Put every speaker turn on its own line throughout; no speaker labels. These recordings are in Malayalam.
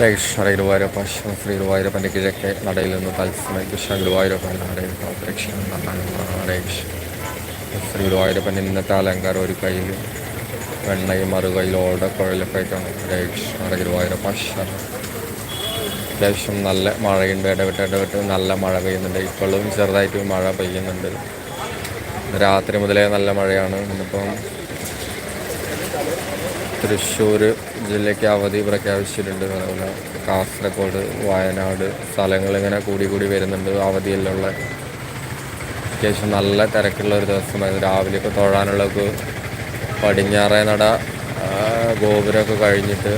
കൃഷ്ണ ഗുരുവായൂരപ്പ ശ്രീ ഗുരുവായൂരപ്പന്റെ കിഴക്കെ നടയിൽ നിന്ന് തത്സമയം കൃഷ്ണ ഗുരുവായൂരപ്പൻ ശ്രീ ഗുരുവായൂരപ്പന്റെ ഇന്നത്തെ അലങ്കാരം ഒരു കയ്യിൽ വെണ്ണയും മറുകയിൽ ഓട കുഴലപ്പേക്കാണ് കൃഷ്ണ ഗുരുവായൂരപ്പ അത്യാവശ്യം നല്ല മഴയുണ്ട് ഇടവിട്ട് ഇടവിട്ട് നല്ല മഴ പെയ്യുന്നുണ്ട്. ഇപ്പോഴും ചെറുതായിട്ട് മഴ പെയ്യുന്നുണ്ട് രാത്രി മുതലേ നല്ല മഴയാണ്. ഇന്നിപ്പം തൃശ്ശൂർ ജില്ലയ്ക്ക് അവധി പ്രഖ്യാപിച്ചിട്ടുണ്ട്. കാസർഗോഡ് വയനാട് സ്ഥലങ്ങളിങ്ങനെ കൂടി കൂടി വരുന്നുണ്ട് അവധിയിലുള്ള. അത്യാവശ്യം നല്ല തിരക്കുള്ള ഒരു ദിവസമായിരുന്നു. രാവിലെയൊക്കെ തൊഴാനുള്ളൊക്കെ പടിഞ്ഞാറേ നട ഗോപുരമൊക്കെ കഴിഞ്ഞിട്ട്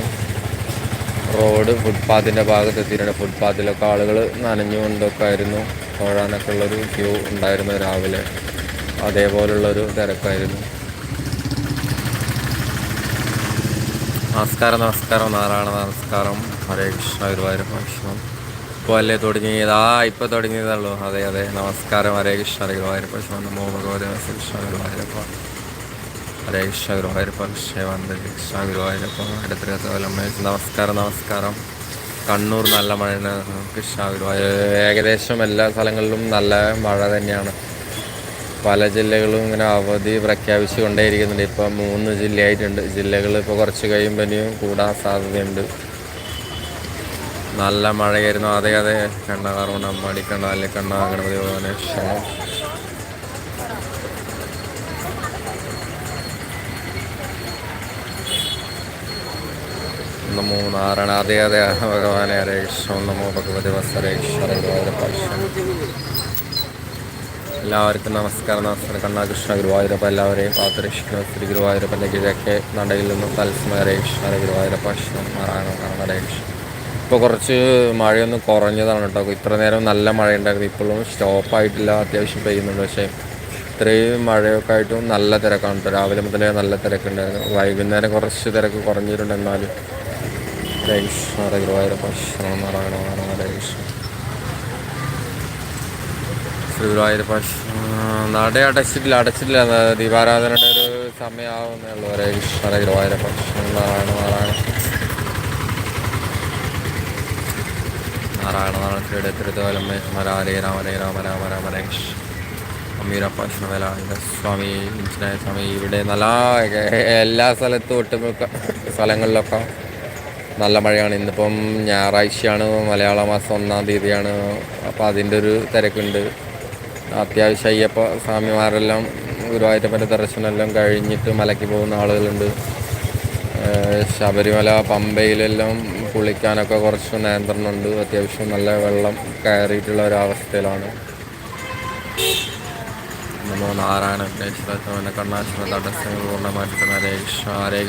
റോഡ് ഫുട്പാത്തിന്റെ ഭാഗത്ത് എത്തിയിട്ടുണ്ട് ഫുട്പാത്തിലൊക്കെ ആളുകൾ നനഞ്ഞുകൊണ്ടൊക്കെ ആയിരുന്നു. തൊഴാനൊക്കെ ഉള്ളൊരു ക്യൂ ഉണ്ടായിരുന്നു രാവിലെ. അതേപോലുള്ളൊരു തിരക്കായിരുന്നു. നമസ്കാരം നമസ്കാരം നാരായണ നമസ്കാരം ഹരേ കൃഷ്ണ ഗുരുവായൂർ ഭക്ഷണം ഇപ്പോൾ അല്ലേ തുടങ്ങിയത് ആ ഇപ്പോൾ തുടങ്ങിയതല്ലോ അതെ അതെ നമസ്കാരം ഹരേ കൃഷ്ണ ഹരേ ഗുരുവായൂർ കൃഷ്ണൻ നമോ ഭഗവതി കൃഷ്ണ ഗുരുവായൂരപ്പ ഹരേ കൃഷ്ണ ഗുരുവായൂരപ്പ കൃഷ്ണ വന്ദ കൃഷ്ണ ഗുരുവായൂരപ്പ അടുത്ത നമസ്കാരം നമസ്കാരം കണ്ണൂർ നല്ല മഴയാണ് കൃഷ്ണ ഗുരുവായൂർ ഏകദേശം എല്ലാ സ്ഥലങ്ങളിലും നല്ല മഴ തന്നെയാണ് പല ജില്ലകളും ഇങ്ങനെ അവധി പ്രഖ്യാപിച്ചു കൊണ്ടേയിരിക്കുന്നുണ്ട് ഇപ്പം മൂന്ന് ജില്ലയായിട്ടുണ്ട്. ജില്ലകൾ ഇപ്പോൾ കുറച്ച് കഴിയുമ്പോൾ ഇനിയും കൂടാൻ സാധ്യതയുണ്ട്. നല്ല മഴയായിരുന്നു. അതെ അതെ. കണ്ണകാറുകൊണ്ട് അമ്മാടി കണ്ണ അല്ലെ കണ്ണ ഗണപതി ഭഗവാനെ ക്ഷണം. നമോ നാരായണ അതെ അതെ. ഭഗവാനെ ഹരേ കൃഷ്ണ. നമോ ഭഗവതി വസരേ കൃഷ്ണ. എല്ലാവർക്കും നമസ്കാരം. നമസ്കാരം. കണ്ണാകൃഷ്ണ ഗുരുവായൂരപ്പ എല്ലാവരെയും പാത്രക്ഷിക്കുന്ന ശ്രീ ഗുരുവായൂരപ്പന്റെ കിഴക്കെ നടയിൽ നിന്നും തത്സ്മയ ഹരേ കൃഷ്ണ ഹരേ ഗുരുവായൂരപ്പ കൃഷ്ണൻ നാരായണ നാരായണ കൃഷ്ണൻ ഇപ്പോൾ കുറച്ച് മഴയൊന്നും കുറഞ്ഞതാണ് കേട്ടോ. ഇത്ര നേരം നല്ല മഴയുണ്ടായിരുന്നു. ഇപ്പോഴും സ്റ്റോപ്പായിട്ടില്ല അത്യാവശ്യം പെയ്യുന്നുണ്ട്. പക്ഷേ ഇത്രയും മഴയൊക്കെ ആയിട്ടും നല്ല തിരക്കാണ് കേട്ടോ. രാവിലെ മുതലേ നല്ല തിരക്കുണ്ടായിരുന്നു. വൈകുന്നേരം കുറച്ച് തിരക്ക് കുറഞ്ഞിട്ടുണ്ട്. എന്നാലും ഗുരുവായൂരപ്പ കൃഷ്ണ നാരായണ നാരായണ ഗുരുവായൂരപ്പ നട അടച്ചിട്ടില്ല. അടച്ചിട്ടില്ല ദീപാരാധനയുടെ ഒരു സമയമാവുന്നേ ഹരേ കൃഷ്ണ ഗുരുവായൂരപ്പ നാരായണ നാരായണ നാരായണ ശ്രീയുടെ തിരുത്തോലം ഹരേ രാമ ഹരേ രാമ രാമ രാമ അമ്മീരപ്പ കൃഷ്ണവേല സ്വാമി ഇഞ്ചിനായ സ്വാമി ഇവിടെ നല്ല എല്ലാ സ്ഥലത്തും ഒട്ടുമിക്ക സ്ഥലങ്ങളിലൊക്കെ നല്ല മഴയാണ്. ഇന്നിപ്പം ഞായറാഴ്ചയാണ് മലയാള മാസം ഒന്നാം തീയതിയാണ്. അപ്പോൾ അതിന്റെ ഒരു തിരക്കുണ്ട്. അത്യാവശ്യം അയ്യപ്പ സ്വാമിമാരെല്ലാം ഗുരുവായൂരപ്പന്റെ ദർശനമെല്ലാം കഴിഞ്ഞിട്ട് മലയ്ക്ക് പോകുന്ന ആളുകളുണ്ട്. ശബരിമല പമ്പയിലെല്ലാം കുളിക്കാനൊക്കെ കുറച്ച് നിയന്ത്രണമുണ്ട്. അത്യാവശ്യം നല്ല വെള്ളം കയറിയിട്ടുള്ള ഒരവസ്ഥയിലാണ് നമോ നാരായണ വിഘ്നേശ്വര കണ്ണാശ്വര തടസ്സങ്ങൾ പൂർണമായിട്ടുള്ള ഹരേ കൃഷ്ണ ഹരേ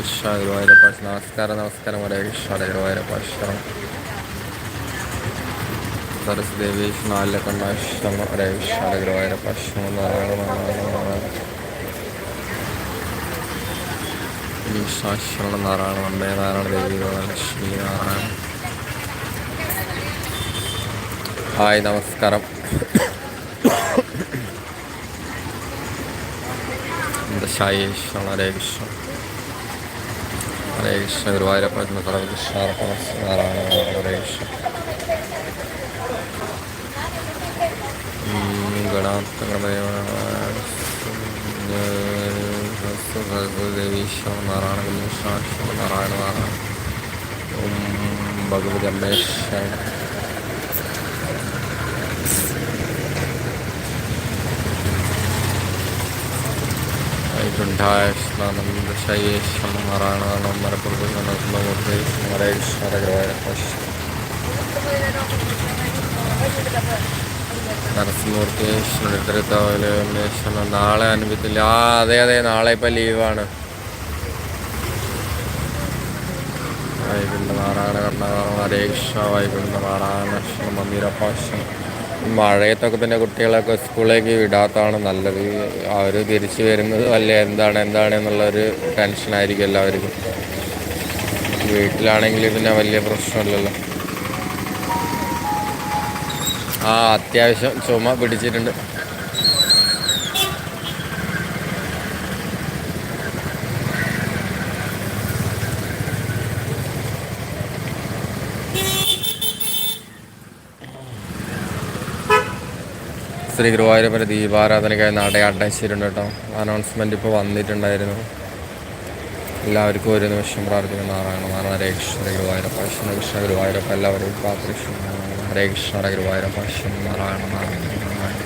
നമസ്കാരം നമസ്കാരം ഹരേ കൃഷ്ണ ഹരേ ശരണം സരസ്വദേവി നാലിലെ കണ്ണാശ്രമ ഹരേ കൃഷ്ണ ഹരേ ഗുരുവായൂരപ്പ ശരണം നാരായണ നാരായണ നാരായണ ഈശ്വരണം നാരായണ വന്ദേ നാരായണ ദേവി ലക്ഷ്മി നാരായണ ഹായ് നമസ്കാരം ദശായേശ്വര ഹരേ കൃഷ്ണ ഹരേ കൃഷ്ണ ഗുരുവായൂരപ്പ സർവകൃഷ്ണ നാരായണ ഹരേ കൃഷ്ണ ഗണാദേവീശ്വര നാരായണ കൃഷ്ണ നാരായണ നാരായണ ഓം ഭഗവതി അമ്മേശ്വര വൈകുണ്ഠായശ്വനന്ദശയേശ്വര നാരായണ മരപ്രഭു നരസിംഹമൂർത്തി ഹരേശ്വര നാളെ അനുഭവത്തില്ല. ആ അതെ അതെ നാളെ ഇപ്പം ലീവാണ് വൈകുണ്ഠ നാരായണ കർണകാരണം ഹരേഷ വൈകുണ്ഠ നാരായണ മന്ദിരപ്പാശം മഴയത്തൊക്കെ പിന്നെ കുട്ടികളൊക്കെ സ്കൂളിലേക്ക് വിടാത്തതാണ് നല്ലത്. അവർ തിരിച്ചു വരുന്നത് വല്ല എന്താണ് എന്താണ് എന്നുള്ളൊരു ടെൻഷനായിരിക്കും എല്ലാവർക്കും. വീട്ടിലാണെങ്കിൽ പിന്നെ വലിയ പ്രശ്നമില്ലല്ലോ. ആ അത്യാവശ്യം ചുമ പിടിച്ചിട്ടുണ്ട്. ശ്രീ ഗുരുവായൂരപ്പന്റെ ദീപാരാധനയ്ക്കായി നടയാട്ടം അടച്ചിട്ടുണ്ട് കേട്ടോ. അനൗൺസ്മെന്റ് ഇപ്പോൾ വന്നിട്ടുണ്ടായിരുന്നു. എല്ലാവർക്കും ഒരു നിമിഷം പ്രാർത്ഥിക്കുന്ന ആളാണ്. നാരായണ രേക്ഷ ഗുരുവായൂരപ്പ ശ്രീ കൃഷ്ണ ഗുരുവായൂരപ്പ എല്ലാവരും പ്രാർത്ഥിക്കുന്നു. ഹരേ കൃഷ്ണ ഹരേ ഗുരുവായൂർ നാരായണ നാരായണ നാരായണ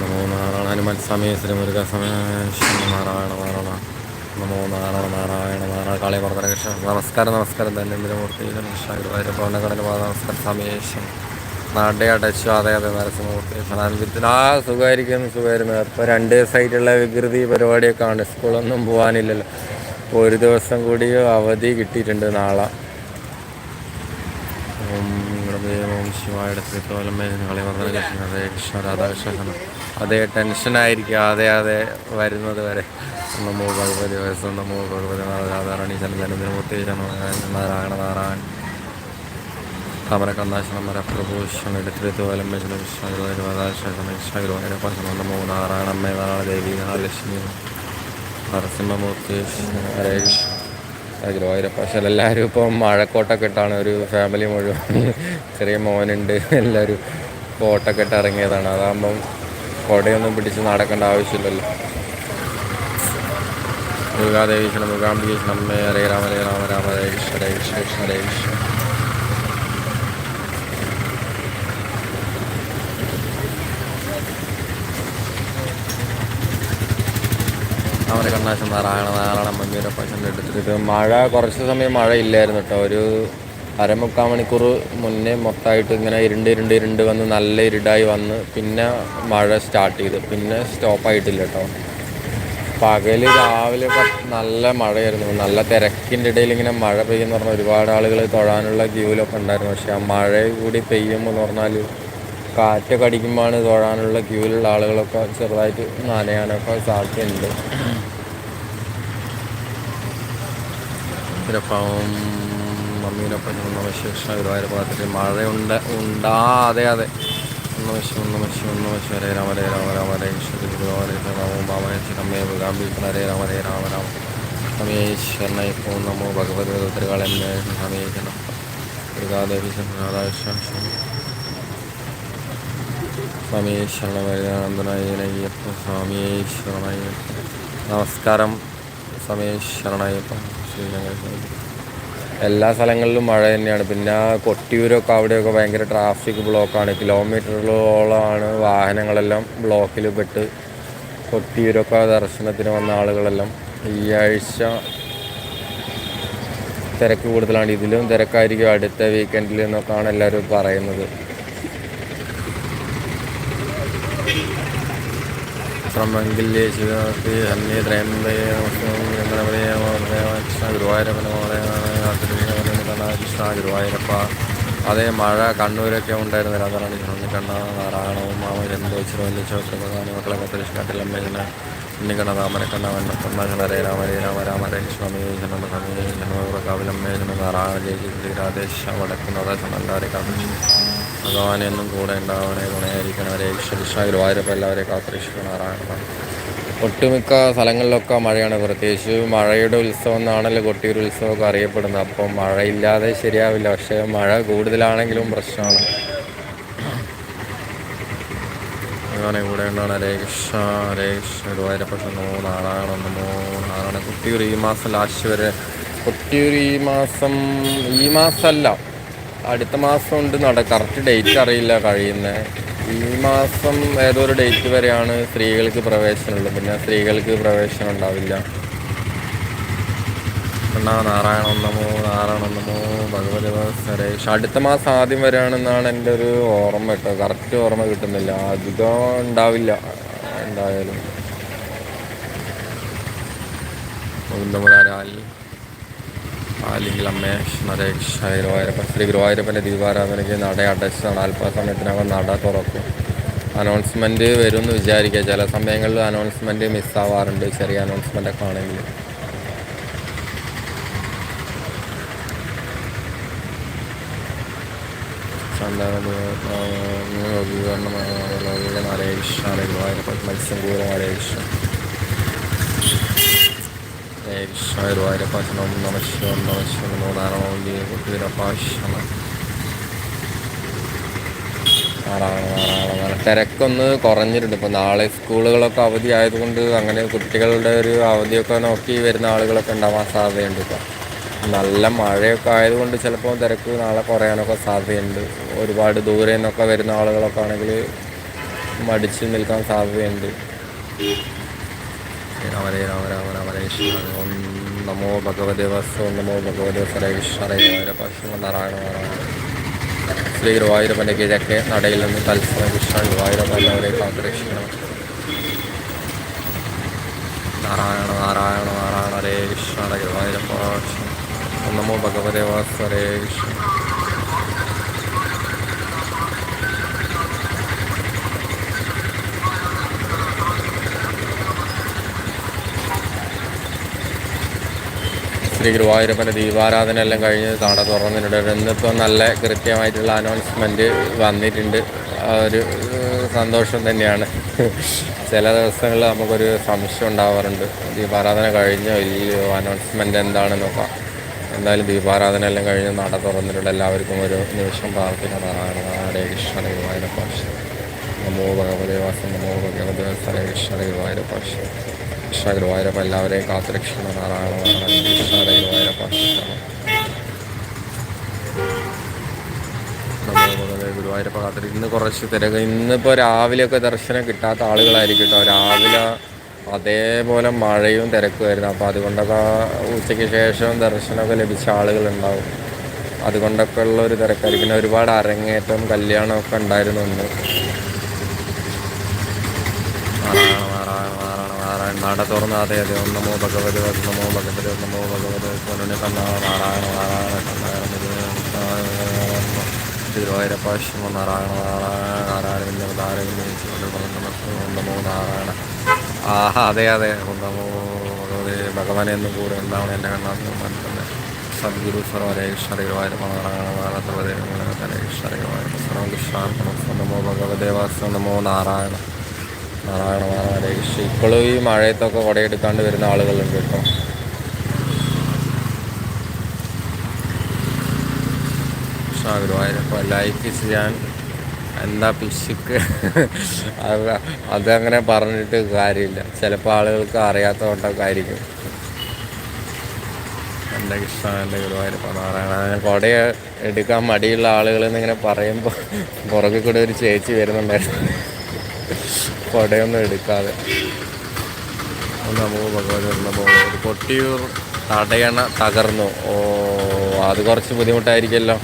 നമോ നാരായണ ഹനുമൻ സമയ ശ്രീ മുരുക സമയ നാരായണ നാരായണ നമോ നാരായണ നാരായണ നാരായണ കാളി പറഞ്ഞ കൃഷ്ണ. നമസ്കാരം നമസ്കാരം തന്നെ ഇന്ദിരമൂർത്തി കൃഷ്ണ ഗുരുവായൂരപ്പ വണ്ണക്കടല പാത നമസ്കാരം സമയേശം നാട്യടച്ചു അതെ അതെ നരസിംഹമൂർത്തി. ആ സുഖമായിരിക്കും സുഖമായിരുന്നു. ഇപ്പോൾ രണ്ട് ദിവസമായിട്ടുള്ള വികൃതി പരിപാടിയൊക്കെ ആണ്. സ്കൂളൊന്നും പോകാനില്ലല്ലോ ഒരു ദിവസം കൂടി അവധി കിട്ടിയിട്ടുണ്ട് നാളെ. ശിവായുടെ ശ്രീത്തോലമേ കളി വർദ്ധന കൃഷ്ണ രാധാകൃഷ്ണ അതേ ടെൻഷനായിരിക്കും അതെ അതെ വരുന്നത് വരെ. നമോ ഭഗവതി വയസ്സം നമോ ഭഗവതി രാധാറാണി ചന്ദ്രനന്ദനമൂർത്തി നാരായണ നാരായണ താമരക്കണ്ണാശനം മരപ്രഭൂഷണം എടുത്തിരുത്തോലം കൃഷ്ണ ഗുരുവായൂരവാദാശനം കൃഷ്ണ ഗുരുവായൂരപ്പാശനം നമോ നാരായണ ദേവി മഹാലക്ഷ്മി. നരസിംഹമൂർത്തി ഹരേഷ് കൃഷ്ണ പക്ഷേ എല്ലാവരും ഇപ്പം മഴക്കോട്ടൊക്കെ ഇട്ടാണ് ഒരു ഫാമിലി മുഴുവൻ. ചെറിയ മോനുണ്ട് എല്ലാവരും കോട്ടൊക്കെ ഇട്ട് ഇറങ്ങിയതാണ്. അതാകുമ്പം കൊടയൊന്നും പിടിച്ച് നടക്കേണ്ട ആവശ്യമില്ലല്ലോ. ദുർഗാദേവി കൃഷ്ണ ദുർഗാംബിക ഹരേ രാമ ഹരേ രാമ രാമ ഹരേ കൃഷ്ണ ഹരേ കൃഷ്ണ കൃഷ്ണ ഹരേ കൃഷ്ണ. അവരെ നാരായണ നാരായണ മമ്മിയുടെ മമ്മീരപ്പച്ചന്റെ എടുത്തിട്ട് മഴ കുറച്ച് സമയം മഴ ഇല്ലായിരുന്നു കേട്ടോ. ഒരു അരമുക്കാൽ മണിക്കൂർ മുന്നേ മൊത്തമായിട്ട് ഇങ്ങനെ ഇരുണ്ട് ഇരുണ്ട് ഇരുണ്ട് വന്ന് നല്ല ഇരുടായി വന്ന് പിന്നെ മഴ സ്റ്റാർട്ട് ചെയ്തു. പിന്നെ സ്റ്റോപ്പായിട്ടില്ല കേട്ടോ. പകൽ രാവിലെ നല്ല മഴയായിരുന്നു. നല്ല തിരക്കിന്റെ ഇടയിൽ ഇങ്ങനെ മഴ പെയ്യുമെന്ന് പറഞ്ഞാൽ ഒരുപാട് ആളുകൾ തൊഴാനുള്ള ക്യൂവിലൊക്കെ ഉണ്ടായിരുന്നു. പക്ഷേ ആ മഴ കൂടി പെയ്യുമ്പോൾ എന്ന് പറഞ്ഞാൽ കാറ്റൊക്കെ അടിക്കുമ്പോഴാണ് തൊഴാനുള്ള ക്യൂവിലുള്ള ആളുകളൊക്കെ ചെറുതായിട്ട് നനയാനൊക്കെ സാധ്യതയുണ്ട്. ചിലപ്പം മമ്മീനൊപ്പം നമശേഷ ഗുരുവായൂരപ്പത്തിൽ ഉണ്ട ഉണ്ടാ അതെ അതെ. ഒന്ന് വശം ഒന്ന് വശം ഒന്ന് വശം ഹരേ രാമ ഹരേ രാമ രാമ ഹരേ ഗുരുവായൂർ നമോ ഭാമേശ്വര അമ്മേ ഭഗാംബിക്കുന്ന ഹരേ രാമ ഹരേ രാമ രാമ. സമയേശ്വരനായ ഓ നമോ ഭഗവത് ഉത്തരകാളെന്നെ സമയേക്കണം ദുർഗാദേവി രാധാകൃഷ്ണ ശരണയ്യപ്പ നമസ്കാരം. സ്വാമിയെ ശ്രീനഗർ എല്ലാ സ്ഥലങ്ങളിലും മഴ തന്നെയാണ്. പിന്നെ കൊട്ടിയൂരൊക്കെ അവിടെയൊക്കെ ഭയങ്കര ട്രാഫിക് ബ്ലോക്കാണ് കിലോമീറ്ററുകളോളമാണ് വാഹനങ്ങളെല്ലാം ബ്ലോക്കിൽ പെട്ട് കൊട്ടിയൂരൊക്കെ ദർശനത്തിന് വന്ന ആളുകളെല്ലാം ഈ ആഴ്ച തിരക്ക് കൂടുതലാണ്. ഇതിലും തിരക്കായിരിക്കും അടുത്ത വീക്കെൻഡിൽ എന്നൊക്കെയാണ് എല്ലാവരും പറയുന്നത്. ശ്രമങ്കില്ലേ ശിവത്തി അന്യ ത്രയംബയ കൃഷ്ണ ഗുരുവായൂരപ്പന കൃഷ്ണ ഗുരുവായൂരപ്പ. അതേ മഴ കണ്ണൂരൊക്കെ ഉണ്ടായിരുന്ന അതാണ് ഉണ്ണിക്കണ്ണ നാരായണവും മാമ ജന്തോച്ചിരോ വലിച്ചോത്രപ്രധാന മക്കളെ കത്തലിഷ്കാട്ടിലമ്മേജന ഉണ്ണിക്കണ്ണ താമരക്കണ്ണ വണ്ണക്കണ്ണ ഹരേ രാമ ഹരേ രാമ രാമ ഹരേ സ്വാമി ജനമ സമയ ജനമകാവിലമ്മേജന നാരായണ ജയിച്ച് ശ്രീരാധേശ വടക്കുന്നത ചമണ്ടാരെ കാത്തിച്ചു ഭഗവാനെ എന്നും കൂടെ ഉണ്ടാവണേ ഗുണയായിരിക്കണവരെ കൃഷ്ണ ഗുരുവായൂരപ്പ എല്ലാവരെയും കാത്തിരിക്കണം നാരായണ ഒട്ടുമിക്ക സ്ഥലങ്ങളിലൊക്കെ മഴയാണ്. പ്രത്യേകിച്ച് മഴയുടെ ഉത്സവം എന്നാണല്ലോ കൊട്ടിയൂർ ഉത്സവമൊക്കെ അറിയപ്പെടുന്നത്. അപ്പോൾ മഴയില്ലാതെ ശരിയാവില്ല. പക്ഷേ മഴ കൂടുതലാണെങ്കിലും പ്രശ്നമാണ്. അങ്ങനെ കൂടെ ഉണ്ടാണ് ഹരേ കൃഷ്ണ ഹരേ കൃഷ്ണ ഗുരുവായൂരപ്പ നമോ നാരായണ കൊട്ടിയൂർ ഈ മാസം ലാസ്റ്റ് വരെ. കൊട്ടിയൂർ ഈ മാസം ഈ മാസമല്ല അടുത്ത മാസം ഉണ്ട് നട. കറക്റ്റ് ഡേറ്റ് അറിയില്ല കഴിയുന്നത് ഈ മാസം ഏതോ ഒരു ഡേറ്റ് വരെയാണ് സ്ത്രീകൾക്ക് പ്രവേശനമുള്ളത്? പിന്നെ സ്ത്രീകൾക്ക് പ്രവേശനം ഉണ്ടാവില്ല. നാരായണ നമോ നാരായണ നമോ ഭഗവതി സുരേഷ് അടുത്ത മാസം ആദ്യം വരികയാണെന്നാണ് എന്റെ ഒരു ഓർമ്മ കേട്ടോ. കറക്റ്റ് ഓർമ്മ കിട്ടുന്നില്ല. അധികം ഉണ്ടാവില്ല എന്തായാലും. ഗോവിന്ദമുരാൽ അല്ലെങ്കിൽ അമ്മേ നരേഷ് ഗുരുവായൂരപ്പൻ ശ്രീ ഗുരുവായൂരപ്പന്റെ ദീപാരാധനയ്ക്ക് നട അടച്ചതാണ്. അല്പസമയത്തിനകം നട തുറക്കും. അനൗൺസ്മെന്റ് വരും എന്ന് വിചാരിക്കുക. ചില സമയങ്ങളിൽ അനൗൺസ്മെന്റ് മിസ്സാവാറുണ്ട്. ചെറിയ അനൗൺസ്മെന്റ് ഒക്കെ ആണെങ്കിൽ ഹരേ കൃഷ്ണ ഹരേ ഗുരുവായൂരപ്പൻ. മത്സ്യം പൂരം ഹരേ കൃഷ്ണ ഹരേ കൃഷ്ണ ഗുരുവായൂരപ്പ ശരണം നമ ശിവം നമ ശിവം നമോ നാരായണ ഗുരുവായൂരപ്പ ശരണം നാരായണ നാരായണ നാരായണ തിരക്കൊന്ന് കുറഞ്ഞിട്ടുണ്ട്. ഇപ്പോൾ നാളെ സ്കൂളുകളൊക്കെ അവധി ആയതുകൊണ്ട് അങ്ങനെ കുട്ടികളുടെ ഒരു അവധിയൊക്കെ നോക്കി വരുന്ന ആളുകളൊക്കെ ഉണ്ടാവാൻ സാധ്യതയുണ്ട് ഇപ്പോൾ നല്ല മഴയൊക്കെ ആയതുകൊണ്ട് ചിലപ്പോൾ തിരക്ക് നാളെ കുറയാനൊക്കെ സാധ്യതയുണ്ട്. ഒരുപാട് ദൂരെ നിന്നൊക്കെ വരുന്ന ആളുകളൊക്കെ ആണെങ്കിൽ മടിച്ച് നിൽക്കാൻ സാധ്യതയുണ്ട്. രാമ രാമ രാമ രാമ ഓം നമോ ഭഗവതേ നമോ ഭഗവതേ ഹരേ കൃഷ്ണ ഹരേ ഗുരുവായൂരപ്പ ശ്രീ ഗുരുവായൂരപ്പന്റെ കിഴക്കെ നടയിൽ നിന്ന് തത്സവം കൃഷ്ണ ഗുരുവായൂരപ്പ കാത്തുരക്ഷിക്കണം. നാരായണ നാരായണ നാരായണ ഹരേ കൃഷ്ണ ഗുരുവായൂരപ്പ നമോ ഭഗവതേ കൃഷ്ണ. ശ്രീ ഗുരുവായൂരപ്പന്റെ ദീപാരാധന എല്ലാം കഴിഞ്ഞ് നട തുറന്നിട്ടുണ്ട്. ഇന്നിപ്പോൾ നല്ല കൃത്യമായിട്ടുള്ള അനൗൺസ്മെന്റ് വന്നിട്ടുണ്ട്. ഒരു സന്തോഷം തന്നെയാണ്. ചില ദിവസങ്ങളിൽ നമുക്കൊരു സംശയം ഉണ്ടാവാറുണ്ട്. ദീപാരാധന കഴിഞ്ഞോ ഇല്ലയോ അനൗൺസ്മെന്റ് എന്താണ് നോക്കാം. എന്തായാലും ദീപാരാധന എല്ലാം കഴിഞ്ഞ് നട തുറന്നിട്ടുണ്ട്. എല്ലാവർക്കും ഒരു നിമിഷം പ്രാർത്ഥിക്കണം ഹരേ കൃഷ്ണ ഗുരുവായൂര ഗുരുവായൂരപ്പ. നമോ ഭഗവതേ വാസം നമോ ഭഗവതേ ഹരേ കൃഷ്ണ ഗുരുവായൂര ഗുരുവായൂരപ്പ. കൃഷ്ണ ഗുരുവായൂരപ്പ എല്ലാവരെയും കാത്തുരക്ഷിക്കുന്ന നാരായണ കൃഷ്ണ ഗുരുവായൂരപ്പ കാത്തിരി ഇന്ന് കുറച്ച് തിരക്ക് ഇന്നിപ്പോൾ രാവിലെയൊക്കെ ദർശനം കിട്ടാത്ത ആളുകളായിരിക്കും കേട്ടോ രാവിലെ അതേപോലെ മഴയും തിരക്കുമായിരുന്നു. അപ്പോൾ അതുകൊണ്ടൊക്കെ ഉച്ചയ്ക്ക് ശേഷം ദർശനമൊക്കെ ലഭിച്ച ആളുകളുണ്ടാവും. അതുകൊണ്ടൊക്കെ ഉള്ള ഒരു തിരക്കായിരിക്കും. പിന്നെ ഒരുപാട് അരങ്ങേറ്റം കല്യാണമൊക്കെ ഉണ്ടായിരുന്നു ഇന്ന് നാരായണ നാരായണ നാരായണ നാരായണ നട തുറന്ന അതെ അതെ ഓം നമോ ഭഗവതി നമോ ഭഗവതി ഓം നമോ ഭഗവതി പൊന്നുണ്ണി കണ്ണ നാരായണ നാരായണ കണ്ണായണ ഗുരുവായൂരപ്പ ശിവ നാരായണ നാരായണ നാരായണ ഒന്നമോ നാരായണ. ആഹാ അതെ അതെ ഓം നമോ ഭഗവതി ഭഗവാനെ എന്നും കൂടെ എന്താണ് എന്റെ കണ്ണാത്ത സദ്ഗുരു സർവ ഹരേ കൃഷ്ണ ഹരേ ഗുരുവായൂരപ്പ നാരായണ നാരായണ സർവദേവ ഹരേ കൃഷ്ണ ഹരേ ഗുരുവായൂരപ്പ സർവം നമോ ഭഗവദേവാസ നമോ നാരായണ. നാരായണ നാരായണ ഇപ്പോഴും ഈ മഴയത്തൊക്കെ കുടയെടുക്കാണ്ട് വരുന്ന ആളുകളുണ്ട് കേട്ടോ. കൃഷ്ണ ഗുരുവായൂരപ്പ ലൈക്ക് ചെയ്യാൻ എന്താ പിശുക്ക്? അത് അതങ്ങനെ പറഞ്ഞിട്ട് കാര്യമില്ല. ചിലപ്പോൾ ആളുകൾക്ക് അറിയാത്തതുകൊണ്ടൊക്കെ ആയിരിക്കും. എന്റെ കൃഷ്ണ എന്റെ ഗുരുവായൂരപ്പ നാരായണ കുട എടുക്കാൻ മടിയുള്ള ആളുകൾ എന്നിങ്ങനെ പറയുമ്പോൾ പുറകിൽ കൂടെ ഒരു ചേച്ചി വരുന്നുണ്ടായിരുന്നു. കുടയൊന്നും എടുക്കാതെ. നമുക്ക് ഭഗവതി പോകുന്നത് കൊട്ടിയൂർ തടയണ തകർന്നു. ഓ അത് കുറച്ച് ബുദ്ധിമുട്ടായിരിക്കുമല്ലോ.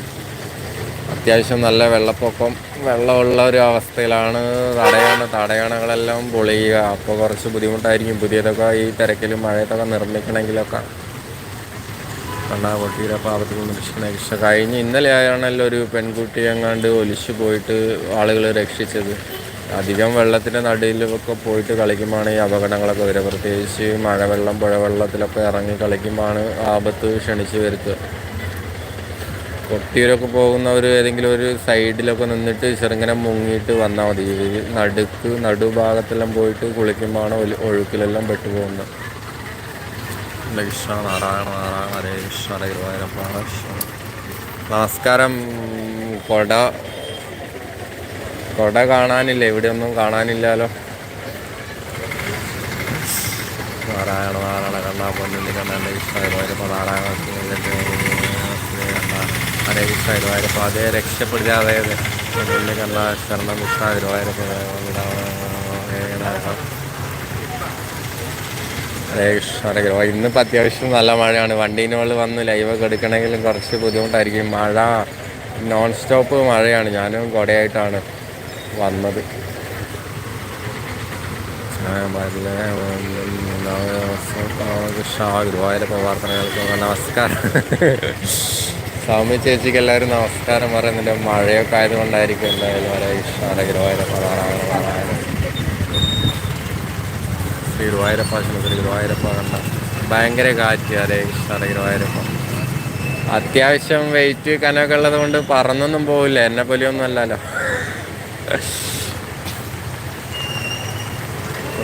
അത്യാവശ്യം നല്ല വെള്ളപ്പൊക്കം വെള്ളമുള്ള ഒരു അവസ്ഥയിലാണ് തടയണ തടയണകളെല്ലാം പൊളിയുക. അപ്പോൾ കുറച്ച് ബുദ്ധിമുട്ടായിരിക്കും. പുതിയതൊക്കെ ഈ തിരക്കിലും മഴയത്തൊക്കെ നിർമ്മിക്കണമെങ്കിലൊക്കെ കണ്ണാ കൊട്ടിയിലെ പാപത്തിൽ നിന്ന് രക്ഷ കഴിഞ്ഞ് ഇന്നലെ ആയാണല്ലോ ഒരു പെൺകുട്ടി എങ്ങാണ്ട് ഒലിച്ചു പോയിട്ട് ആളുകൾ രക്ഷിച്ചത്. അധികം വെള്ളത്തിന്റെ നടുവിലൊക്കെ പോയിട്ട് കളിക്കുമ്പോഴാണ് ഈ അപകടങ്ങളൊക്കെ വരിക. പ്രത്യേകിച്ച് മഴവെള്ളം പുഴവെള്ളത്തിലൊക്കെ ഇറങ്ങി കളിക്കുമ്പോഴാണ് ആപത്ത് ക്ഷണിച്ച് വരുത്തുക. കൊട്ടിയൂരൊക്കെ പോകുന്നവർ ഏതെങ്കിലും ഒരു സൈഡിലൊക്കെ നിന്നിട്ട് ചെറുങ്ങനെ മുങ്ങിയിട്ട് വന്നാൽ മതി. നടുക്ക് നടുഭാഗത്തെല്ലാം പോയിട്ട് കുളിക്കുമ്പോഴാണ് ഒഴുക്കിലെല്ലാം പെട്ടുപോകുന്നത്. കൃഷ്ണ നാരായണ നാരായണ ഹരേ കൃഷ്ണ ഹരേ ഗുരുവായൂരപ്പ നമസ്കാരം. കൊട കൊട കാണാനില്ല ഇവിടെ ഒന്നും കാണാനില്ലല്ലോ. നാരായണ നാരായണ കണ്ണാ പൊന്നുണ്ണി കണ്ണ ഹരേ കൃഷ്ണ ഗുരുവായൂരപ്പ നാരായണ അതേ രക്ഷപ്പെടുത്തി അതെ അതെ പൊന്നുണ്ണി കണ്ണ ശരണം കൃഷ്ണ ഗുരുവായൂരപ്പ ഹരേ കൃഷ്ണ ഹരേ ഇന്നിപ്പോൾ അത്യാവശ്യം നല്ല മഴയാണ്. വണ്ടീന്റെ വന്ന് ലൈവൊക്കെ എടുക്കണമെങ്കിലും കുറച്ച് ബുദ്ധിമുട്ടായിരിക്കും. മഴ നോൺ സ്റ്റോപ്പ് മഴയാണ്. ഞാനും കുടയായിട്ടാണ്. വന്നത്. ഗുരുവായൂരപ്പ പ്രാർത്ഥനകൾക്ക് നമസ്കാരം. സ്വാമി ചേച്ചിക്ക് എല്ലാവരും നമസ്കാരം പറയുന്നുണ്ട്. മഴയൊക്കെ ആയതുകൊണ്ടായിരിക്കും എന്തായാലും വളരെ ഇഷ്ടമാണ് ഗുരുവായൂരപ്പ ശ്രീ ഗുരുവായൂരപ്പ ശ്രീ ഗുരുവായൂരപ്പ കണ്ട ഭയങ്കര കാറ്റ് കൃഷ്ണ ഹരേ ഗുരുവായൂരപ്പ അത്യാവശ്യം വെയിറ്റ് കനമൊക്കെ ഉള്ളത് കൊണ്ട് പറന്നൊന്നും പോവില്ല. എന്നെ പോലെയൊന്നും അല്ലല്ലോ.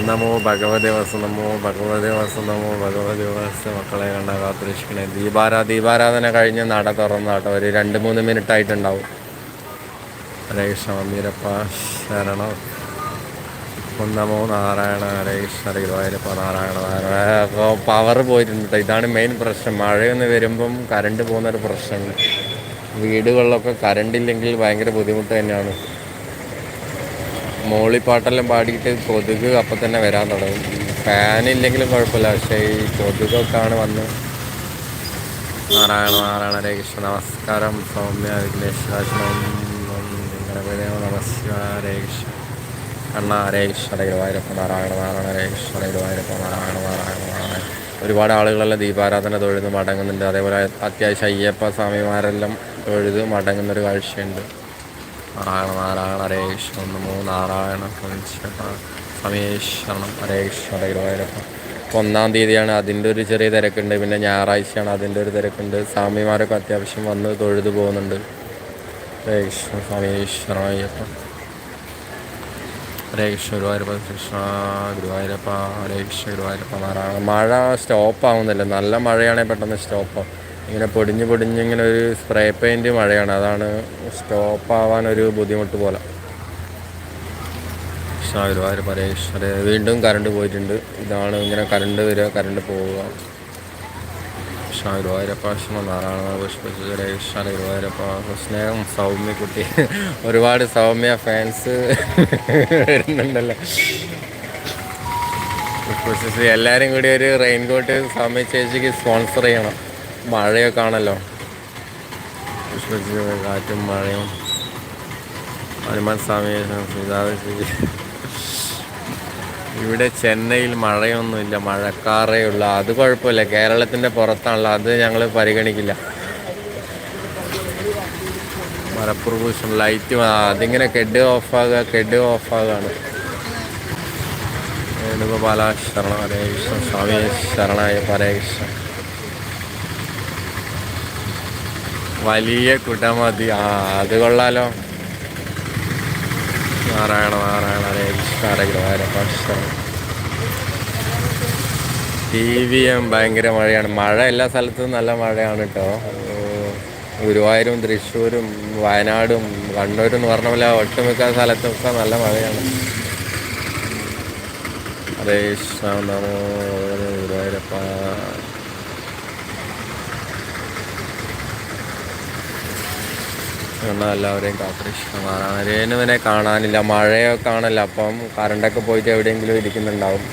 നമോ ഭഗവതി വാസ നമോ ഭഗവതി വാസ നമോ ഭഗവതി വസ. മക്കളെ കണ്ട കാത്തുരക്ഷിക്കണേ ദീപാരാ ദീപാരാധന കഴിഞ്ഞ് നട തുറന്നാട്ടോ ഒരു രണ്ട് മൂന്ന് മിനിറ്റ് ആയിട്ടുണ്ടാവും. ഹരേ കൃഷ്ണ മന്ദിരപ്പ ശരണം നമോ നാരായണ ഹരേ കൃഷ്ണ ഗുരുവായൂരപ്പ നാരായണ. നാരായണ പവർ പോയിട്ടുണ്ട് ട്ടോ. ഇതാണ് മെയിൻ പ്രശ്നം. മഴയൊന്ന് വരുമ്പം കറണ്ട് പോകുന്നൊരു പ്രശ്നമുണ്ട്. വീടുകളിലൊക്കെ കറണ്ട് ഇല്ലെങ്കിൽ ഭയങ്കര ബുദ്ധിമുട്ട് തന്നെയാണ്. മോളിപ്പാട്ടെല്ലാം പാടിയിട്ട് കൊതുക് അപ്പം തന്നെ വരാൻ തുടങ്ങും. ഫാൻ ഇല്ലെങ്കിലും കുഴപ്പമില്ല. പക്ഷേ ഈ കൊതുകൊക്കെയാണ് വന്ന് നാരായണ നാരായണ ഹരേ കൃഷ്ണ നമസ്കാരം സൗമ്യ വിഘ്നേശ്വരാശനം ഗണപതി നമസ്കാര ഹരേ കൃഷ്ണ കണ്ണ ഹരേ കൃഷ്ണ ഹരേ ഗുരുവായൂരപ്പ നാരായണ നാരായണ ഹരേ കൃഷ്ണ ഗുരുവായൂരപ്പ നാരായണ നാരായണ നാരായണ. ഒരുപാട് ആളുകളെല്ലാം ദീപാരാധന തൊഴുത് മടങ്ങുന്നുണ്ട്. അതേപോലെ അത്യാവശ്യം അയ്യപ്പ സ്വാമിമാരെല്ലാം തൊഴുത് മടങ്ങുന്നൊരു കാഴ്ചയുണ്ട്. നാരായണ നാരായണ ഹരേ കൃഷ്ണ നമോ നാരായണ ഹരേ കൃഷ്ണ ഹരേ ഇപ്പൊ ഒന്നാം തീയതിയാണ് അതിന്റെ ഒരു ചെറിയ തിരക്കുണ്ട്. പിന്നെ ഞായറാഴ്ചയാണ് അതിന്റെ ഒരു തിരക്കുണ്ട്. സ്വാമിമാരൊക്കെ അത്യാവശ്യം വന്ന് തൊഴുതു പോകുന്നുണ്ട്. ഹരേ കൃഷ്ണ സമേശ്വരണം അയ്യപ്പ. ഹരേ കൃഷ്ണ ഗുരുവായൂരപ്പ കൃഷ്ണ ഗുരുവായൂരപ്പ ഹരേ കൃഷ്ണ ഗുരുവായൂരപ്പ നാരായണ. മഴ സ്റ്റോപ്പ് ആവുന്നില്ല നല്ല മഴയാണെങ്കിൽ പെട്ടെന്ന് സ്റ്റോപ്പ്. ഇങ്ങനെ പൊടിഞ്ഞ് പൊടിഞ്ഞ് ഇങ്ങനെ ഒരു സ്പ്രേ പെയിന്റ് മഴയാണ്. അതാണ് സ്റ്റോപ്പ് ആവാൻ ഒരു ബുദ്ധിമുട്ട് പോലെ. ഗുരുവായൂർ പരേശ്വര വീണ്ടും കറണ്ട് പോയിട്ടുണ്ട്. ഇതാണ് ഇങ്ങനെ കറണ്ട് വരിക കറണ്ട് പോവുക. ഗുരുവായൂരപ്പ കൃഷ്ണ നാരായണ ഹരേ ഗുരുവായൂരപ്പ സ്നേഹം സൗമ്യ കുട്ടി. ഒരുപാട് സൗമ്യ ഫാൻസ് വരുന്നുണ്ടല്ലോ. എല്ലാവരും കൂടി ഒരു റെയിൻകോട്ട് സൗമ്യ ചേച്ചിക്ക് സ്പോൺസർ ചെയ്യണം. മഴയൊക്കെ ആണല്ലോ. കാറ്റും മഴയും. ഹനുമാൻ സ്വാമി ഇവിടെ ചെന്നൈയിൽ മഴയൊന്നുമില്ല. മഴക്കാറേ ഉള്ളൂ. അത് കുഴപ്പമില്ല. കേരളത്തിന്റെ പുറത്താണല്ലോ. അത് ഞങ്ങൾ പരിഗണിക്കില്ല. മലപ്പുറം ലൈറ്റ് അതിങ്ങനെ കെഡ് ഓഫാകുക കെഡ് ഓഫാകാണ് വേണുഗോപാല ശരണ ഹരേ കൃഷ്ണ സ്വാമി ശരണായ ഹരേ കൃഷ്ണ. വലിയ കുടമതി ആ അത് കൊള്ളാലോ. നാരായണ നാരായണ ശരണം ടി വി എം ഭയങ്കര മഴയാണ്. മഴ എല്ലാ സ്ഥലത്തും നല്ല മഴയാണ് കേട്ടോ ഗുരുവായൂരും തൃശ്ശൂരും വയനാടും കണ്ണൂരും എന്ന് പറഞ്ഞ പോലെ ഒട്ടുമിക്ക സ്ഥലത്തൊക്കെ നല്ല മഴയാണ്. അതേ നമോ ഗുരുവായൂരപ്പ. എന്നാൽ എല്ലാവരെയും കാത്തിരിഷ്ടമാണ് ഇവനെ കാണാനില്ല മഴയൊക്കെ ആണല്ലോ. അപ്പം കറണ്ടൊക്കെ പോയിട്ട് എവിടെയെങ്കിലും ഇരിക്കുന്നുണ്ടാവും.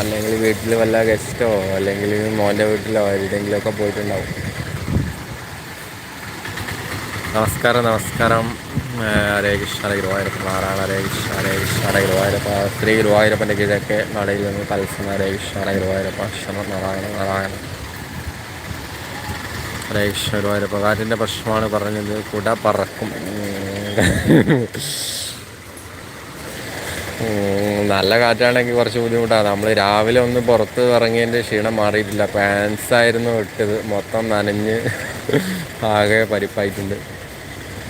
അല്ലെങ്കിൽ വീട്ടിൽ വല്ല ഗസ്റ്റോ അല്ലെങ്കിൽ മോന്റെ വീട്ടിലോ എവിടെയെങ്കിലുമൊക്കെ പോയിട്ടുണ്ടാവും. നമസ്കാരം നമസ്കാരം. ഹരേ കൃഷ്ണ ഹരേ ഗുരുവായൂരപ്പൻ നാരായണ ഹരേ കൃഷ്ണ ഹരേ കൃഷ്ണ ഹരേ ഗുരുവായൂരപ്പ ശ്രീ ഗുരുവായൂരപ്പന്റെ കീഴൊക്കെ നടയിൽ നിന്ന് തത്സമ ഹരേ കൃഷ്ണ ഹരേ ഗുരുവായൂരപ്പ ശ്രമം നാരായണ നാരായണ. ഹരേ കൃഷ്ണ കാറ്റിന്റെ പ്രശ്നമാണ് പറഞ്ഞത്. കുട പറക്കും. നല്ല കാറ്റാണെങ്കിൽ കുറച്ച് ബുദ്ധിമുട്ടാണ് നമ്മൾ രാവിലെ ഒന്ന് പുറത്ത് ഇറങ്ങിയതിന്റെ ക്ഷീണം മാറിയിട്ടില്ല. പാൻസ് ആയിരുന്നു ഇട്ടത്. മൊത്തം നനഞ്ഞ് ആകെ പരിപ്പായിട്ടുണ്ട്.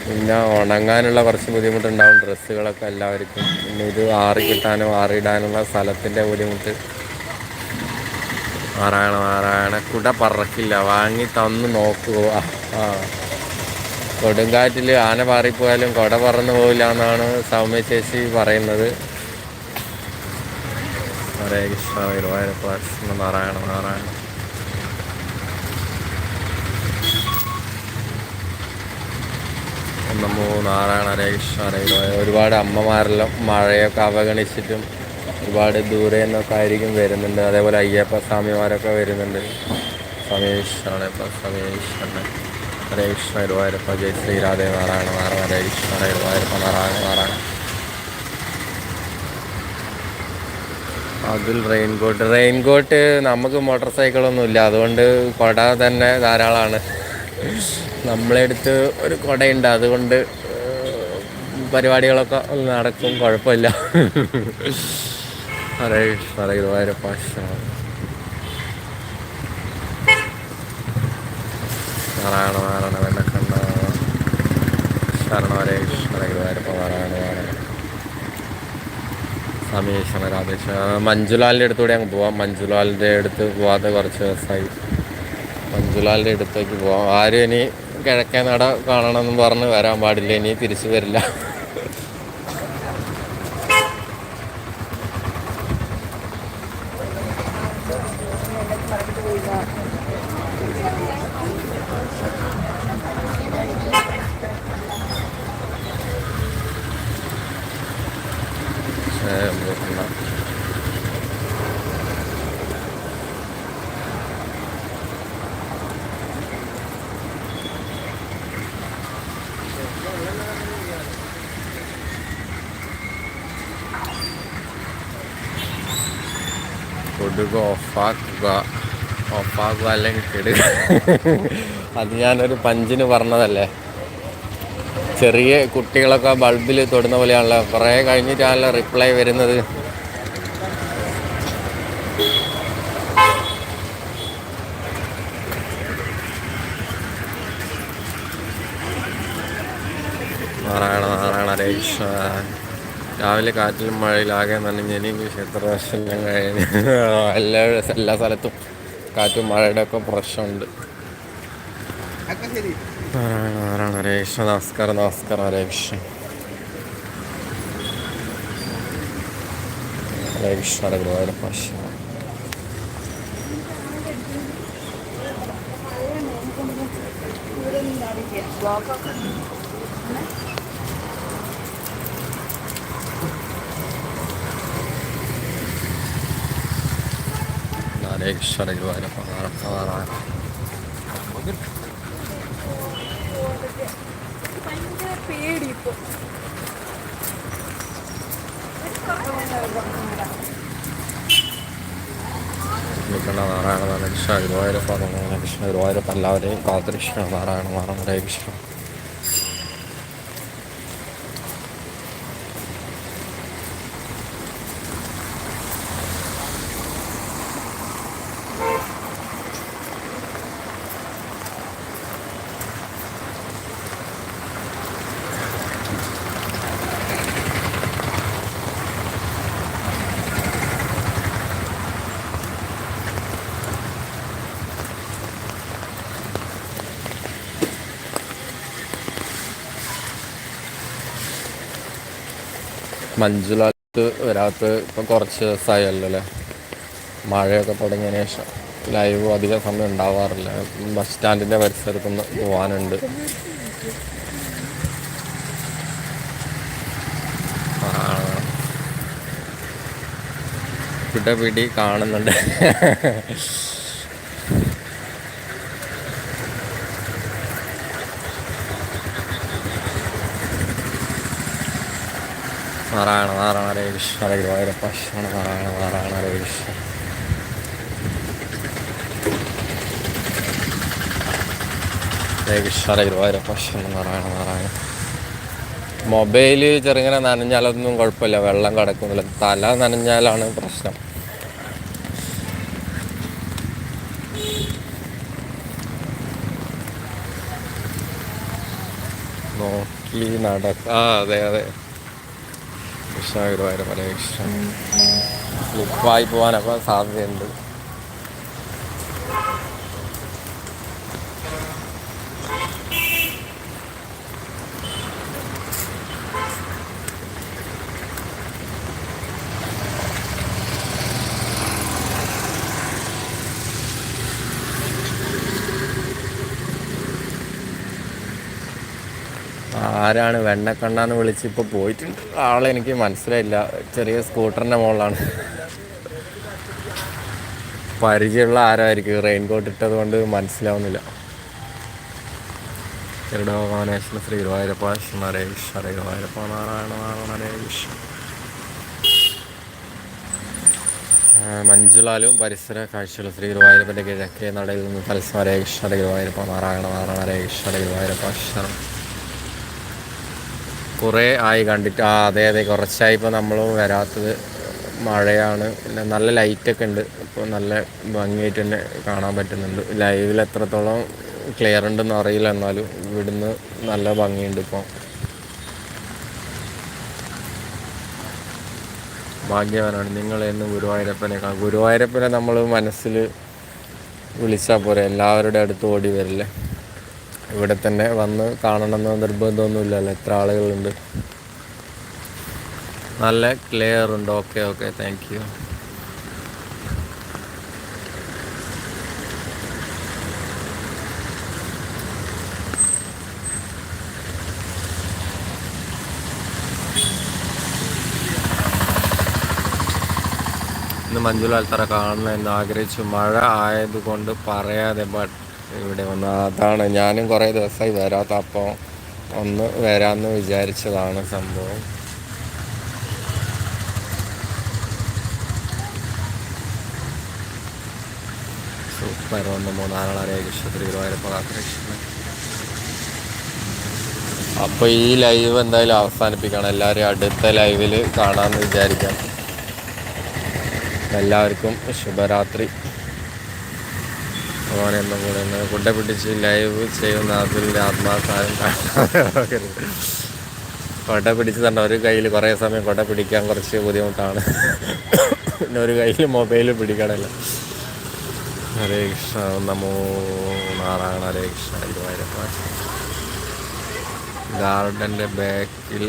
പിന്നെ ഉണങ്ങാനുള്ള കുറച്ച് ബുദ്ധിമുട്ടുണ്ടാവും. ഡ്രസ്സുകളൊക്കെ എല്ലാവർക്കും. പിന്നെ ഇത് ആറി കിട്ടാനും ആറിയിടാനുള്ള സ്ഥലത്തിന്റെ ബുദ്ധിമുട്ട്. നാരായണ നാരായണ കുട പറക്കില്ല. വാങ്ങി തന്ന് നോക്കുക ആ കൊടുങ്കാറ്റിൽ ആന പാറിപ്പോയാലും കുട പറന്നു പോവില്ല എന്നാണ് സൗമ്യ ചേച്ചി പറയുന്നത്. ഹരേ കൃഷ്ണ ഗുരുവായൂരപ്പ നാരായണ നാരായണ. നമോ നാരായണ ഹരേ കൃഷ്ണ ഹരേ ഗുരുവായൂർ. ഒരുപാട് അമ്മമാരെല്ലാം മഴയൊക്കെ അവഗണിച്ചിട്ടും ഒരുപാട് ദൂരെ നിന്നൊക്കെ ആയിരിക്കും വരുന്നുണ്ട്. അതേപോലെ അയ്യപ്പ സ്വാമിമാരൊക്കെ വരുന്നുണ്ട്. സമേശ്വരൻ ഇപ്പം ആണ്. ഹരേ കൃഷ്ണ ഗുരുവായൂരപ്പ ജയ ശ്രീരാധേ നാരായണ നാരായണ ഹരേ കൃഷ്ണ ഹരേ ഗുരുവായൂരപ്പ നാരായണ നാരായണ. അതിൽ റെയിൻകോട്ട്. റെയിൻകോട്ട് നമുക്ക് മോട്ടോർ സൈക്കിളൊന്നും ഇല്ല. അതുകൊണ്ട് കുട തന്നെ ധാരാളമാണ്. നമ്മളെടുത്ത് ഒരു കുടയുണ്ട്. അതുകൊണ്ട് പരിപാടികളൊക്കെ നടക്കും. കുഴപ്പമില്ല. ഹരേ കൃഷ്ണ ഹരേ ഗുരുവായൂരപ്പ. നാരായണ നാരായണ വെള്ളക്കണ്ണ ശരണ ഹരേ കൃഷ്ണ ഹരേ ഗുരുവായൂരപ്പ നാരായണ അമീഷണ രാധേഷ മഞ്ജുലാലിന്റെ അടുത്തൂടെ അങ്ങ് പോവാം. മഞ്ജുലാലിന്റെ അടുത്ത് പോവാതെ കുറച്ച് ദിവസമായി മഞ്ജുലാലിന്റെ അടുത്തേക്ക് പോവാം. ആരും ഇനി കിഴക്കേ നട കാണണമെന്ന് പറഞ്ഞ് വരാൻ പാടില്ല. ഇനി തിരിച്ചു വരില്ല പക്ഷേ എന്തുകൊണ്ടാ? കൊടുക ഓഫാക്കുക. ഓഫാക്കുക അല്ലെങ്കിൽ കെടുക അത് ഞാനൊരു പഞ്ചിന് പറഞ്ഞതല്ലേ? ചെറിയ കുട്ടികളൊക്കെ ബൾബിൽ തൊടുന്ന പോലെയാണല്ലോ. കുറേ കഴിഞ്ഞിട്ടാണല്ലോ റിപ്ലൈ വരുന്നത്. നാരായണ നാരായണ രേഷ രാവിലെ കാറ്റിലും മഴയിലാകെ നനഞ്ഞിനി എനിക്ക് ക്ഷേത്ര ദർശനം കഴിഞ്ഞ് എല്ലാ എല്ലാ സ്ഥലത്തും കാറ്റും മഴയുടെ ഒക്കെ പ്രശ്നമുണ്ട്. നാരായണ നാരായണ രേഷ നമസ്കാരം നമസ്കാരം. രേഷ രേഷ ഒരുപാട് പ്രശ്നം. Thank ഒരുപാട്
ഇപ്പൊ
നിൽക്കുന്ന നാരായണ നാരായണ കൃഷ്ണ ഗുരുവായൂരപ്പ നാരായണ കൃഷ്ണ ഗുരുവായൂരപ്പ എല്ലാവരെയും കാത്തിരിക്കണ നാരായണ നാരായണ കൃഷ്ണ മഞ്ജുലാത്ത് വരാത്ത ഇപ്പം കുറച്ച് ദിവസമായല്ലോ അല്ലേ മഴയൊക്കെ തുടങ്ങിയതിന് ശേഷം ലൈവ് അധിക സമയം ഉണ്ടാവാറില്ല. ബസ് സ്റ്റാൻഡിന്റെ പരിസരത്തുനിന്ന് പോകാനുണ്ട്. ഇവിടെ പിടി കാണുന്നുണ്ട്. നാരായണ നാരായണ ഹരേ കൃഷ്ണ ഹരേ ഗുരുവായൂരപ്പ ശരണ നാരായണ നാരായണ ഹരേ കൃഷ്ണ. ഹരേ കൃഷ്ണ ഹരേ ഗുരുവായൂരപ്പ ശരണ നാരായണ നാരായണ. മൊബൈൽ ചെറുങ്ങനെ നനഞ്ഞാലൊന്നും കുഴപ്പമില്ല. വെള്ളം കിടക്കുന്നില്ല. തല നനഞ്ഞാലാണ് പ്രശ്നം. നോക്കി നടക്ക ആ അതെ അതെ. കൃഷ്ണ ഗുരുവായൂരപ്പ ഹരേ കൃഷ്ണ സ്ലിപ്പായി പോകാനൊക്കെ സാധ്യതയുണ്ട്. ആരാണ് വെണ്ണക്കണ്ണാന്ന് വിളിച്ച് ഇപ്പോൾ പോയിട്ടുണ്ട്. ആളെ എനിക്ക് മനസ്സിലായില്ല. ചെറിയ സ്കൂട്ടറിന്റെ മുകളിലാണ് പരിചയമുള്ള ആരായിരിക്കും? റെയിൻകോട്ട് ഇട്ടത് കൊണ്ട് മനസ്സിലാവുന്നില്ല. ഗരുഡോകാനേശ്വര ശ്രീ ഗുരുവായൂരപ്പ നരേഷ് ഹരേ ഗുരുവായൂരപ്പ നാരായണ നാരായണ നരേഷ്. മഞ്ജുലാലും പരിസര കാഴ്ചകളും ശ്രീ ഗുരുവായൂരപ്പന്റെ കിഴക്കേ നടയിൽ നിന്ന് ഹരേ ഗുരുവായൂരപ്പ നാരായണ നാരായണ ഹരേ ഗുരുവായൂരപ്പ ശരണം കുറേ ആയി കണ്ടിട്ട് ആ അതെ അതെ കുറച്ചായി ഇപ്പോൾ നമ്മൾ വരാത്തത് മഴയാണ്. പിന്നെ നല്ല ലൈറ്റൊക്കെ ഉണ്ട്. ഇപ്പോൾ നല്ല ഭംഗിയായിട്ട് തന്നെ കാണാൻ പറ്റുന്നുണ്ട്. ലൈവിൽ എത്രത്തോളം ക്ലിയർ ഉണ്ടെന്ന് അറിയില്ല. എന്നാലും ഇവിടുന്ന് നല്ല ഭംഗിയുണ്ട് ഇപ്പോൾ ഭാഗ്യവാനാണ്. നിങ്ങൾ എന്ന് ഗുരുവായൂരപ്പനെ കാണും ഗുരുവായൂരപ്പനെ നമ്മൾ മനസ്സിൽ വിളിച്ചാൽ പോരെ. എല്ലാവരുടെ അടുത്ത് ഓടി വരില്ലേ? ഇവിടെ തന്നെ വന്ന് കാണണമെന്ന് നിർബന്ധമൊന്നുമില്ലല്ലോ. എത്ര ആളുകളുണ്ട്. നല്ല ക്ലിയർ ഉണ്ട്. ഓക്കെ ഓക്കെ താങ്ക് യു ഇന്ന് മഞ്ജുലാൽത്തറ കാണണം എന്ന് ആഗ്രഹിച്ചു. മഴ ആയതുകൊണ്ട് പറയാതെ ബട്ട് ഇവിടെ വന്ന്. അതാണ് ഞാനും കുറേ ദിവസമായി വരാത്ത അപ്പോൾ ഒന്ന് വരാമെന്ന് വിചാരിച്ചതാണ് സംഭവം. സൂപ്പർ. ഒന്ന് മൂന്നാളെ കൃഷ്ണത്തിൽ ഗുരുവായൂരപ്പ അപ്പോൾ ഈ ലൈവ് എന്തായാലും അവസാനിപ്പിക്കണം. എല്ലാവരും അടുത്ത ലൈവിൽ കാണാമെന്ന് വിചാരിക്കാം. എല്ലാവർക്കും ശുഭരാത്രി. ഒന്നും കൂടെ ഒന്ന് കുട്ട പിടിച്ച് ലൈവ് ചെയ്യുന്ന അതിൽ ആത്മാസാരം കൊട പിടിച്ച് തന്നെ ഒരു കയ്യിൽ കുറേ സമയം കൊട പിടിക്കാൻ കുറച്ച് ബുദ്ധിമുട്ടാണ്. പിന്നെ ഒരു കയ്യിൽ മൊബൈൽ പിടിക്കണമല്ലോ ഹരേ കൃഷ്ണ നമോ നാരായണ ഹരേ കൃഷ്ണ ഗുരുവായൂരപ്പ. ഗാർഡന്റെ ബാക്കിൽ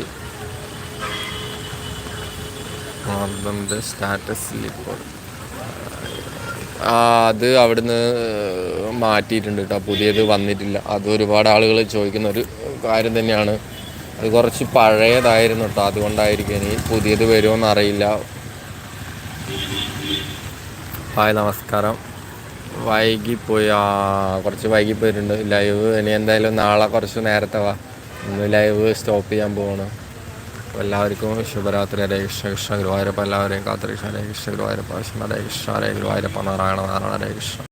സ്റ്റാറ്റസ് സ്റ്റാറ്റസിൽ ഇപ്പോൾ അത് അവിടുന്ന് മാറ്റിയിട്ടുണ്ട് കേട്ടോ പുതിയത് വന്നിട്ടില്ല. അത് ഒരുപാട് ആളുകൾ ചോദിക്കുന്ന ഒരു കാര്യം തന്നെയാണ്. അത് കുറച്ച് പഴയതായിരുന്നു കേട്ടോ അതുകൊണ്ടായിരിക്കും ഇനി പുതിയത് വരുമെന്ന് അറിയില്ല. ഹായ് നമസ്കാരം. വൈകിപ്പോയി ആ കുറച്ച് വൈകിപ്പോയിട്ടുണ്ട്. ലൈവ്. ഇനി എന്തായാലും നാളെ കുറച്ച് നേരത്തെ വാ. ഇന്ന് ലൈവ് സ്റ്റോപ്പ് ചെയ്യാൻ അപ്പോൾ എല്ലാവർക്കും ശുഭരാത്രി. ഹരേ കൃഷ്ണ കൃഷ്ണ ഗുരുവായൂരപ്പ. എല്ലാവരെയും കാത്തിരിക്ഷ ഹരേ കൃഷ്ണ ഗുരുവായൂരപ്പ. കൃഷ്ണ ഹരേ കൃഷ്ണ. ഹരേ ഗുരുവായൂരപ്പ. നാരായണ നാരായണ ഹരേ കൃഷ്ണ.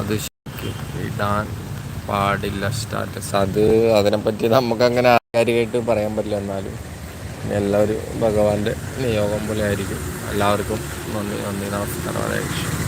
അത് ഇടാൻ പാടില്ല സ്റ്റാറ്റസ്. അത് അതിനെപ്പറ്റി നമുക്കങ്ങനെ ആധികാരികമായിട്ട് പറയാൻ പറ്റില്ല എന്നാലും. എല്ലാവരും ഭഗവാന്റെ നിയോഗം പോലെ ആയിരിക്കും. എല്ലാവർക്കും നന്ദി നന്ദി നമസ്കാരം. ഹരേ കൃഷ്ണ.